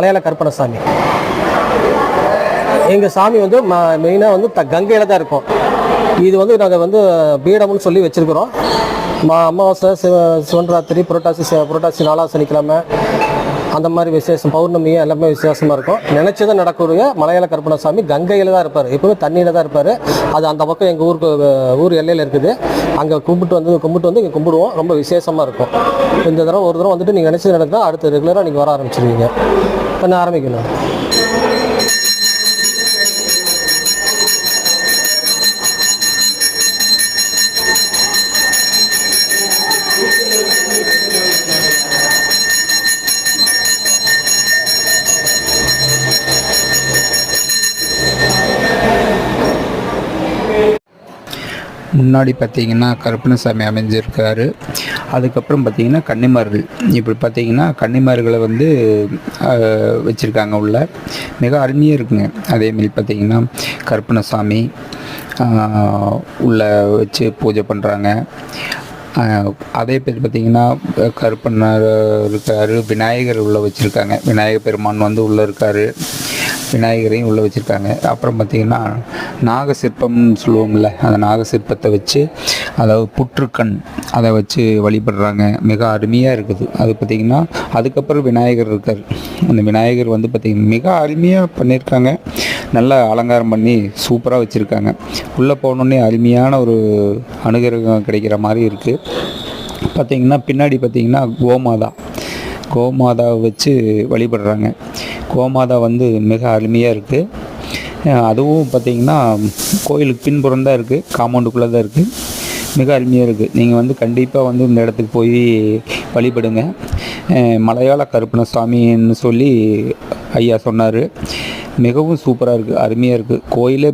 மலையாள கருப்பணசாமி எங்கள் சாமி வந்து ம மெயினாக வந்து த கங்கையில் தான் இருக்கும். இது வந்து நாங்கள் வந்து பீடம்னு சொல்லி வச்சுருக்குறோம். மா அமாவாசை சிவ சிவன்ராத்திரி புரட்டாசி ச- புரட்டாசி நாலாம் சனிக்கிழமை அந்த மாதிரி விசேஷம் பௌர்ணமி எல்லாமே விசேஷமாக இருக்கும். நினச்சதை நடக்கூடிய மலையாள கருப்பணசாமி கங்கையில் தான் இருப்பார். எப்பவுமே தண்ணியில் தான் இருப்பார். அது அந்த பக்கம் எங்கள் ஊருக்கு ஊர் எல்லையில் இருக்குது. அங்கே கும்பிட்டு வந்து கும்பிட்டு வந்து இங்கே கும்பிடுவோம். ரொம்ப விசேஷமாக இருக்கும். இந்த தடவை ஒரு தடவை வந்துட்டு நீங்கள் நினச்சது நடந்தால் அடுத்து ரெகுலராக நீங்கள் வர ஆரம்பிச்சிருவீங்க. பண்ண ஆரம்பிக்கணும்? முன்னாடி பார்த்தீங்கன்னா கருப்பணசாமி அமைஞ்சிருக்காரு. அதுக்கப்புறம் பார்த்தீங்கன்னா கன்னிமார்கள். இப்படி பார்த்தீங்கன்னா கன்னிமார்களை வந்து வச்சுருக்காங்க உள்ள. மிக அருமையாக இருக்குங்க. அதேமாரி பார்த்தீங்கன்னா கருப்பணசாமி உள்ள வச்சு பூஜை பண்ணுறாங்க அதே பேர் பார்த்தீங்கன்னா கருப்பண்ணர் இருக்காரு விநாயகர் உள்ளே வச்சுருக்காங்க. விநாயகர் பெருமான் வந்து உள்ளே இருக்காரு. விநாயகரையும் உள்ளே வச்சுருக்காங்க. அப்புறம் பார்த்திங்கன்னா நாக சிற்பம்னு சொல்லுவோம்ல அந்த நாக சிற்பத்தை வச்சு அதாவது புற்றுக்கண் அதை வச்சு வழிபடுறாங்க. மிக அருமையாக இருக்குது. அது பார்த்திங்கன்னா அதுக்கப்புறம் விநாயகர் இருக்கார். அந்த விநாயகர் வந்து பார்த்திங்கன்னா மிக அருமையாக பண்ணியிருக்காங்க நல்லா அலங்காரம் பண்ணி சூப்பராக வச்சுருக்காங்க. உள்ளே போனோடனே அருமையான ஒரு அனுகிரகம் கிடைக்கிற மாதிரி இருக்குது பார்த்திங்கன்னா பின்னாடி பார்த்திங்கன்னா கோமாதா. கோமாதாவை வச்சு வழிபடுறாங்க. கோமாதா வந்து மிக அருமையாக இருக்குது அதுவும் பார்த்திங்கன்னா கோயிலுக்கு பின்புறம் தான் இருக்குது காம்பவுண்டுக்குள்ளே தான் இருக்குது மிக அருமையாக இருக்குது நீங்கள் வந்து கண்டிப்பாக வந்து இந்த இடத்துக்கு போய் வழிபடுங்க. மலையாள கருப்பண சுவாமின்னு சொல்லி ஐயா சொன்னார். மிகவும் சூப்பராக இருக்குது அருமையாக இருக்குது கோயிலே